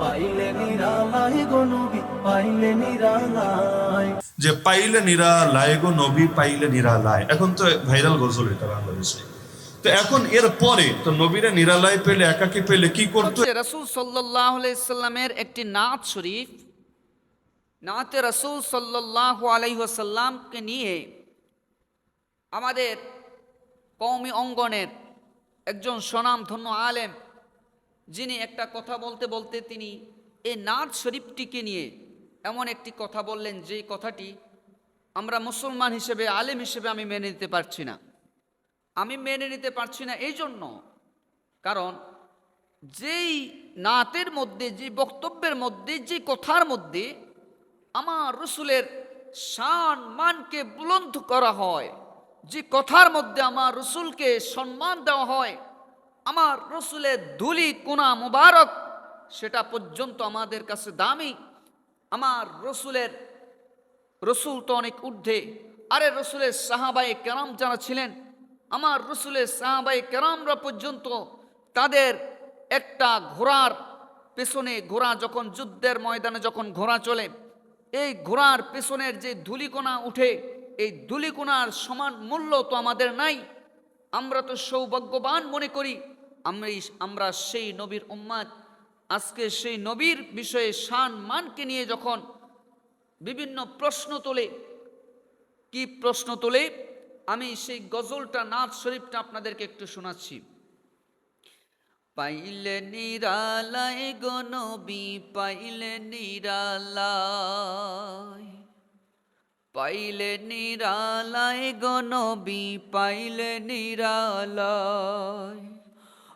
পাইলে নিরালায় গো নবী পাইলে নিরালায়। যে পাইলে নিরালায় গো নবী পাইলে নিরালায়। এখন তো ভাইরাল গজল এটা বাংলাদেশে। তো এখন এর পরে তো নবীরা নিরালায় পেলে একাকি পেলে কি করতো? রসুল সাল্লাহ সাল্লামের একটি নাচ শরীফ। নাতে রসুল সাল্লাহ আলাইসাল্লামকে নিয়ে আমাদের কওমি অঙ্গনের একজন স্বনামধন্য আলেম যিনি একটা কথা বলতে বলতে তিনি এই নাচ শরীফটিকে নিয়ে এমন একটি কথা বললেন যেই কথাটি আমরা মুসলমান হিসেবে, আলেম হিসেবে আমি মেনে নিতে পারছি না। আমি মেনে নিতে পারছি না এই জন্য কারণ যেই নাতের মধ্যে, যে বক্তব্যের মধ্যে, যে কথার মধ্যে আমার রসুলের শান, মানকে বুলন্ত করা হয়, যে কথার মধ্যে আমার রসুলকে সম্মান দেওয়া হয় আমার রসুলের ধুলি, কোনা মুবারক, সেটা পর্যন্ত আমাদের কাছে দামি। আমার রসুলের, রসুল তো অনেক ঊর্ধ্বে। আরে রসুলের সাহাবাই কেরাম যারা ছিলেন, আমার রসুলের সাহাবাই কেরামরা পর্যন্ত তাদের একটা ঘোড়ার পেছনে ঘোড়া যখন যুদ্ধের ময়দানে যখন ঘোড়া চলে, এই ঘোড়ার পেছনের যে ধুলিকোনা উঠে, এই ধুলিকোনার সমান মূল্য তো আমাদের নাই। আমরা তো সৌভাগ্যবান মনে করি আমরা আমরা সেই নবীর উম্মাদ। আজকে সেই নবীর বিষয়ে শান মানকে নিয়ে যখন বিভিন্ন প্রশ্ন তোলে, কি প্রশ্ন তোলে, আমি সেই গজলটা, নাচ শরীফটা আপনাদেরকে একটু শোনাচ্ছি। পাইলে নিরালায় গনবি পাইলে নিরালায়। পাইলে নিরালায় গনবি পাইলে নিরালায়।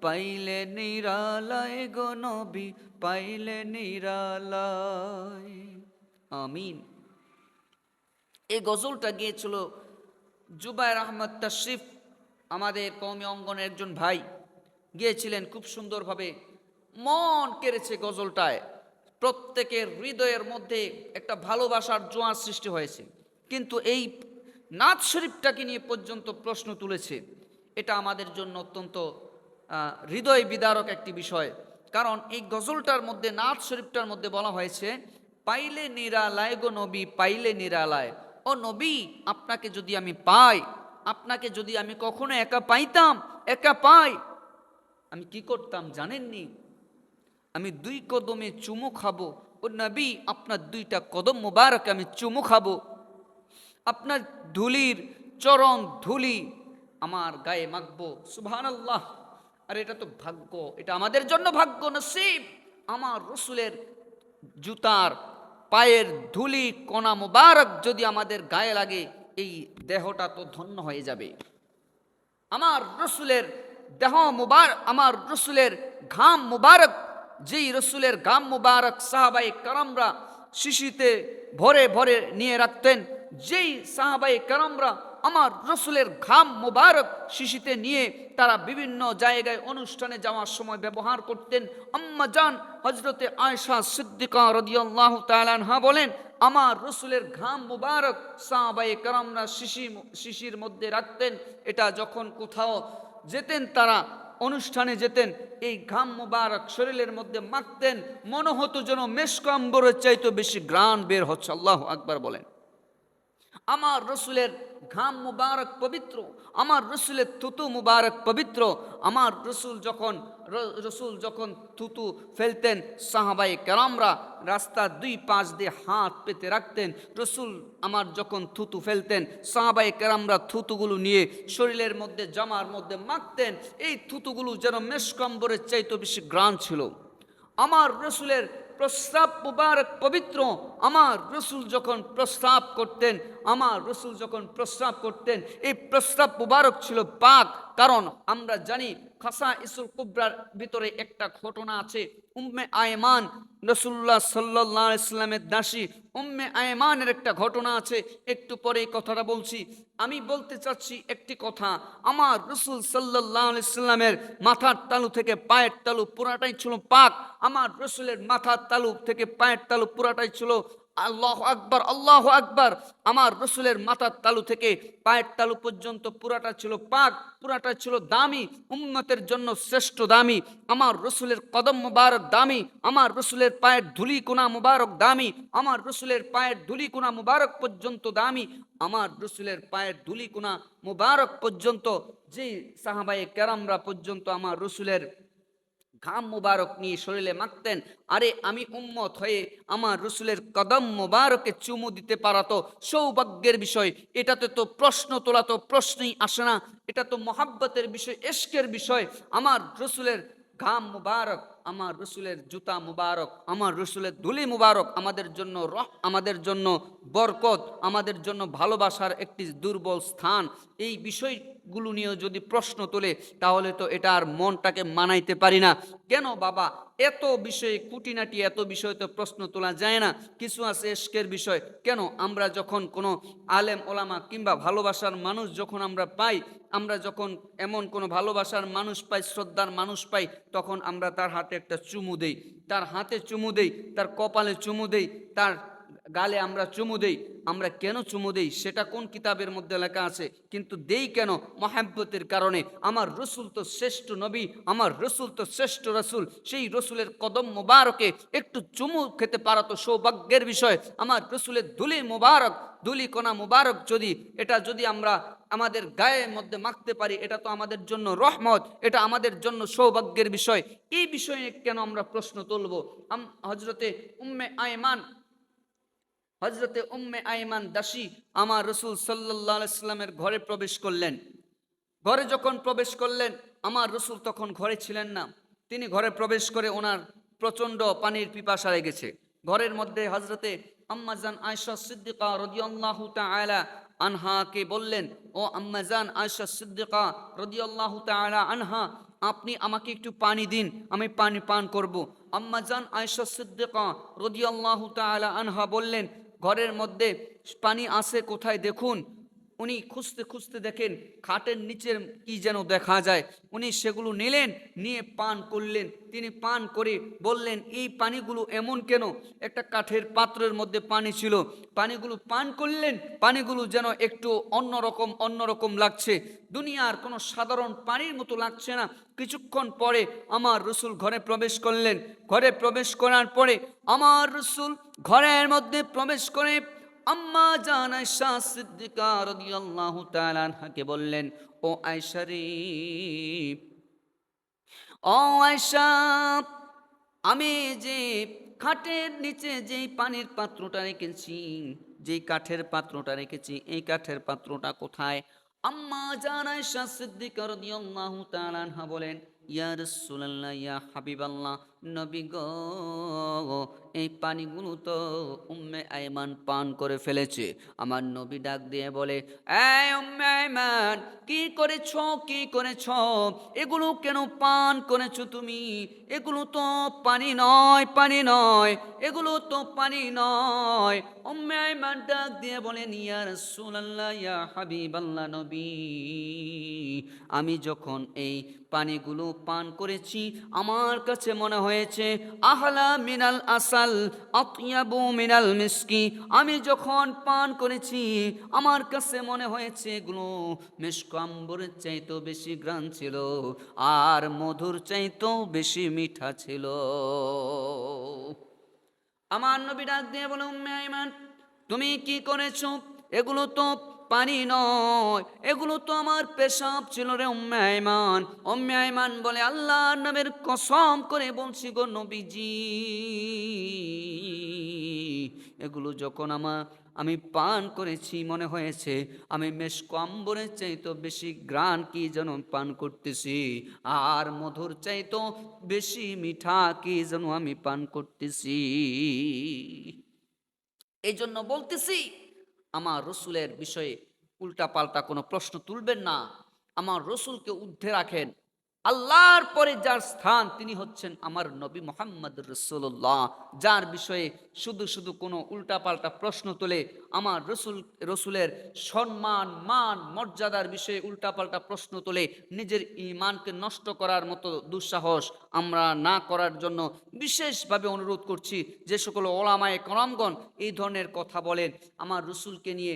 পাইলে নিরালায় গনবি পাইলে নিরালায়। আমিন। এই গজলটা গিয়েছিল জুবাইর আহমদ তশরিফ, আমাদের কৌমি অঙ্গনের একজন ভাই। গিয়েছিলেন খুব সুন্দরভাবে। মন কেড়েছে গজলটায়। প্রত্যেকের হৃদয়ের মধ্যে একটা ভালোবাসার জোয়ার সৃষ্টি হয়েছে। কিন্তু এই নাচ শরীফটাকে নিয়ে পর্যন্ত প্রশ্ন তুলেছে। এটা আমাদের জন্য অত্যন্ত হৃদয় বিদারক একটি বিষয়। কারণ এই গজলটার মধ্যে, নাচ শরীফটার মধ্যে বলা হয়েছে, পাইলে নিরালায় গো নবী, পাইলে নিরালায়। ও নবী, আপনাকে যদি আমি পাই, আপনাকে যদি আমি কখনো একা পাইতাম, একা পাই, আমি কি করতাম জানেননি? আমি দুই কদমে চুমু খাব। ও নবী, আপনার দুইটা কদম মুবারক আমি চুমু খাব। আপনার ধুলির চরণ ধুলি আমার গায়ে মাখবো। সুবহান আল্লাহ আর এটা তো ভাগ্য, এটা আমাদের জন্য ভাগ্য নসিব। আমার রসুলের জুতার পায়ের ধুলি, কণা মোবারক যদি আমাদের গায়ে লাগে, এই দেহটা তো ধন্য হয়ে যাবে। আমার রসুলের দেহ মুবার, আমার রসুলের ঘাম মুবারক, যেই রসুলের ঘাম মুবারক সাহাবাই কারামরা শিশিতে ভরে ভরে নিয়ে রাখতেন, যেই সাহাবাই কারামরা আমার রসুলের ঘাম মোবারক শিশিতে নিয়ে তারা বিভিন্ন জায়গায় অনুষ্ঠানে যাওয়ার সময় ব্যবহার করতেন। আম্মা জান হজরতে আয়সা সিদ্দিকা রদিয়াল্লাহ তালানহা বলেন, আমার রসুলের ঘাম মুবারক সাহাবাই কারামরা শিশি শিশির মধ্যে রাখতেন। এটা যখন কোথাও যেতেন, তারা অনুষ্ঠানে যেতেন, এই ঘাম মুবারক শরীরের মধ্যে মাখতেন। মনে হতো যেন মেশকাম্বরের চাইতে বেশি গ্রাণ বের হচ্ছে। আল্লাহ আকবার বলেন। আমার রসুলের ঘাম মুবারক পবিত্র, আমার রসুলের থুতু মুবারক পবিত্র, আমার রসুল যখন রসুল যখন থুতু ফেলতেন সাহাবাই কেরামরা রাস্তার দুই পাশ দিয়ে হাত পেতে রাখতেন, রসুল আমার যখন থুতু ফেলতেন সাহাবাই কেরামরা থুতুগুলো নিয়ে শরীরের মধ্যে, জামার মধ্যে মাখতেন, এই থুতুগুলো যেন মেশকম্বরের চাইতে বেশি গ্রাম ছিল। আমার রসুলের প্রস্রাব মুবারক পবিত্র, আমার রসুল যখন প্রস্রাব করতেন আমার রসুল যখন প্রস্রাব করতেন, এই প্রস্রাব মুবারক ছিল পাক কারণ আমরা জানি খাসা ইসুল কুবরার ভিতরে একটা ঘটনা আছে। উম্মে আয়মান রসুল্লাহ সাল্লাহ ইসলামের দাসী। উম্মে আয়মানের একটা ঘটনা আছে, একটু পরে কথাটা বলছি। আমি বলতে চাচ্ছি একটি কথা, আমার রসুল সাল্লাহ ইসলামের মাথার তালু থেকে পায়ের তালু পুরাটাই ছিল পাক। আমার রসুলের মাথার তালু থেকে পায়ের তালু পুরাটাই ছিল আল্লাহ আকবার আল্লাহ আকবার। আমার রসুলের মাথার তালু থেকে পায়ের তালু পর্যন্ত পুরাটা ছিল পাক, পুরাটা ছিল দামি, উম্মতের জন্য শ্রেষ্ঠ দামি, আমার রসুলের কদম মুবারক দামি, আমার রসুলের পায়ের ধুলি কোনা মুবারক দামি, আমার রসুলের পায়ের ধুলি কোনা মুবারক পর্যন্ত দামি, আমার রসুলের পায়ের ধুলি কোনা মুবারক পর্যন্ত যে সাহাবায়ে কেরামরা পর্যন্ত আমার রসুলের ঘাম মুবারক নিয়ে শরীরে মাখতেন, আরে আমি উম্মত হয়ে আমার রসুলের কদম মুবারকে চুমু দিতে পারাতো সৌভাগ্যের বিষয়। এটাতে তো প্রশ্ন তোলা তো প্রশ্নই আসে না, এটা তো মহাব্বতের বিষয়, এশকের বিষয়। আমার রসুলের ঘাম মুবারক আমার রসুলের জুতা মুবারক, আমার রসুলের ধুলি মুবারক, আমাদের জন্য রহ, আমাদের জন্য বরকত, আমাদের জন্য ভালোবাসার একটি দুর্বল স্থান। এই বিষয়গুলো নিয়েও যদি প্রশ্ন তোলে, তাহলে তো এটা আর মনটাকে মানাইতে পারি না। কেন বাবা, এত বিষয়ে কুটিনাটি এত বিষয় তো প্রশ্ন তোলা যায় না। কিছু আছে এশকের বিষয়। কেন আমরা যখন কোনো আলেম, ওলামা কিংবা ভালোবাসার মানুষ যখন আমরা পাই, আমরা যখন এমন কোনো ভালোবাসার মানুষ পাই, শ্রদ্ধার মানুষ পাই, তখন আমরা তার হাতে একটা চুমু দেই তার হাতে চুমু দেই তার কপালে চুমু দেই তার গালে আমরা চুমু দেই, আমরা কেন চুমু দেই সেটা কোন কিতাবের মধ্যে লেখা আছে, কিন্তু দেই কেন মহাব্বতের কারণে? আমার রসুল তো শ্রেষ্ঠ নবী, আমার রসুল তো শ্রেষ্ঠ রসুল, সেই রসুলের কদম মোবারকে একটু চুমু খেতে পারা তো সৌভাগ্যের বিষয়। আমার রসুলের দুলি মোবারক দুলি কোনা মোবারক যদি, এটা যদি আমরা আমাদের গায়ের মধ্যে মাখতে পারি, এটা তো আমাদের জন্য রহমত, এটা আমাদের জন্য সৌভাগ্যের বিষয়। এই বিষয়ে কেন আমরা প্রশ্ন তুলব? হজরতে উম্মে আয়মান হজরতে উম্মে আইমান দাসী আমার রসুল সাল্লাহ সাল্লামের ঘরে প্রবেশ করলেন। ঘরে যখন প্রবেশ করলেন, আমার রসুল তখন ঘরে ছিলেন না। তিনি ঘরে প্রবেশ করে ওনার প্রচণ্ড পানির পিপাসা লেগেছে। ঘরের মধ্যে হজরতে আম্মাজান আয়সা সিদ্দিকা রদিয়াল্লাহু তাআলা আনহাকে বললেন, ও আম্মাজান আয়সা সিদ্দিকা রদিয়াল্লাহু তাআলা আনহা, আপনি আমাকে একটু পানি দিন, আমি পানি পান করব। আম্মাজান আয়সা সিদ্দিকা রদিয়াল্লাহু তাআলা আনহা বললেন ঘরের মধ্যে পানি আসে কোথায় দেখুন? উনি খুঁজতে খুঁজতে দেখেন খাটের নিচের কি যেন দেখা যায়। উনি সেগুলো নিলেন, নিয়ে পান করলেন। তিনি পান করে বললেন, এই পানিগুলো এমন কেন? একটা কাঠের পাত্রের মধ্যে পানি ছিল। পানিগুলো পান করলেন, পানিগুলো যেন একটু অন্যরকম অন্যরকম লাগছে। দুনিয়ার কোনো সাধারণ পানির মতো লাগছে না। কিছুক্ষণ পরে আমার রসুল ঘরে প্রবেশ করলেন। ঘরে প্রবেশ করার পরে আমার রসুল ঘরের মধ্যে প্রবেশ করে আম্মা জান আয়সা সিদ্দিকা রাদিয়াল্লাহু তাআলা আনহাকে বললেন, ও আয়সা রে, ও আয়সা আমি যে খাটের নিচে যেই পানির পাত্রটা রেখেছি, যেই কাঠের পাত্রটা রেখেছি, এই কাঠের পাত্রটা কোথায়? আম্মা জান আয়সা সিদ্দিকা রাদিয়াল্লাহু তাআলা আনহা বলেন, ইয়া রাসূলুল্লাহ, ইয়া হাবিবাল্লাহ নবী গো, এই পানিগুলো তো উম্মে আয়মান পান করে ফেলেছে। আমার নবী ডাক দিয়ে বলে, এই উম্মে আয়মান, কি করেছ কি করেছ? এগুলো কেন পান করেছ তুমি? এগুলো তো পানি নয় পানি নয়, এগুলো তো পানি নয়। উম্মে আয়মান ডাক দিয়ে বলে, ইয়া রাসূলুল্লাহ, ইয়া হাবিবাল্লাহ নবী, আমি যখন এই পানিগুলো পান করেছি, আমার কাছে মনে হয়েছে, আহলা মিনাল আসাল, আতিয়াবু মিনাল মিসকি। আমি যখন পান করেছি, আমার কাছে মনে হয়েছে এগুলো মিসকাম্বরের চাইতেও বেশি গ্রান ছিল, আর মধুর চাইতেও বেশি মিঠা ছিল। আমার নবী ডাক দিয়ে বলে, উম্মে আইমান, তুমি কি করেছ? এগুলো তো পানি নয়। এগুলো তো আমার পেশাব ছিল রে উম্মে আইমান। বলে আল্লাহ নামের কসম করে বলছি গো নবীজি। এগুলো যখন আমার আমি পান করেছি মনে হয়েছে, আমি মেশ কম্বরের চাইতো বেশি গ্রান কি যেন পান করতেছি, আর মধুর চাইতো বেশি মিঠা কি যেন আমি পান করতেছি। এই জন্য বলতেছি আমার রসুলের বিষয়ে উল্টাপাল্টা কোনো প্রশ্ন তুলবেন না। আমার রসুলকে ঊর্ধ্বে রাখেন। আল্লাহর পরে যার স্থান তিনি হচ্ছেন আমার নবী মোহাম্মদ রসুল্লাহ, যার বিষয়ে শুধু শুধু কোনো উল্টাপাল্টা প্রশ্ন তুলে আমার রসুল, রসুলের সম্মান, মান, মর্যাদার বিষয়ে উল্টাপাল্টা প্রশ্ন তুলে, নিজের ইমানকে নষ্ট করার মতো দুঃসাহস আমরা না করার জন্য বিশেষভাবে অনুরোধ করছি যে সকল ওলামায় করামগণ এই ধরনের কথা বলেন। আমার রসুলকে নিয়ে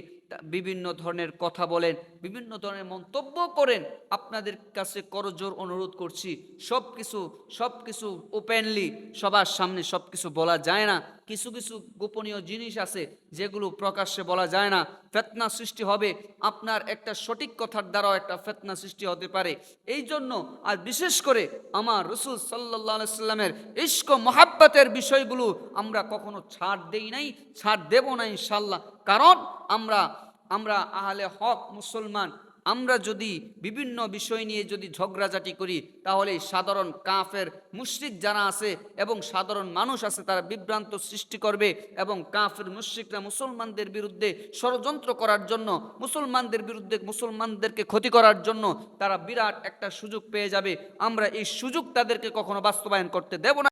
বিভিন্ন ধরনের কথা বলেন, বিভিন্ন ধরনের মন্তব্য করেন, আপনাদের কাছে করজোর অনুরোধ করছি সব কিছু সব কিছু ওপেনলি সবার সামনে সব কিছু বলা যায় না। কিছু কিছু গোপনীয় জিনিস আছে যেগুলো প্রকাশ্যে বলা যায় না। ফেতনা সৃষ্টি হবে, আপনার একটা সঠিক কথার দ্বারাও একটা ফেতনা সৃষ্টি হতে পারে। এই জন্য আর বিশেষ করে আমার রসুল সাল্লাহ সাল্লামের ইস্ক মহাব্বতের বিষয়গুলো আমরা কখনো ছাড় দেই নাই, ছাড় দেব না ইনশাল্লাহ কারণ আমরা আমরা আহলে হক মুসলমান, আমরা যদি বিভিন্ন বিষয় নিয়ে যদি ঝগড়াঝাটি করি, তাহলে সাধারণ কাফের মুশরিক যারা আছে এবং সাধারণ মানুষ আছে, তারা বিভ্রান্ত সৃষ্টি করবে এবং কাফের মুশরিকরা মুসলমানদের বিরুদ্ধে ষড়যন্ত্র করার জন্য, মুসলমানদের বিরুদ্ধে মুসলমানদেরকে ক্ষতি করার জন্য তারা বিরাট একটা সুযোগ পেয়ে যাবে। আমরা এই সুযোগ তাদেরকে কখনো বাস্তবায়ন করতে দেব না।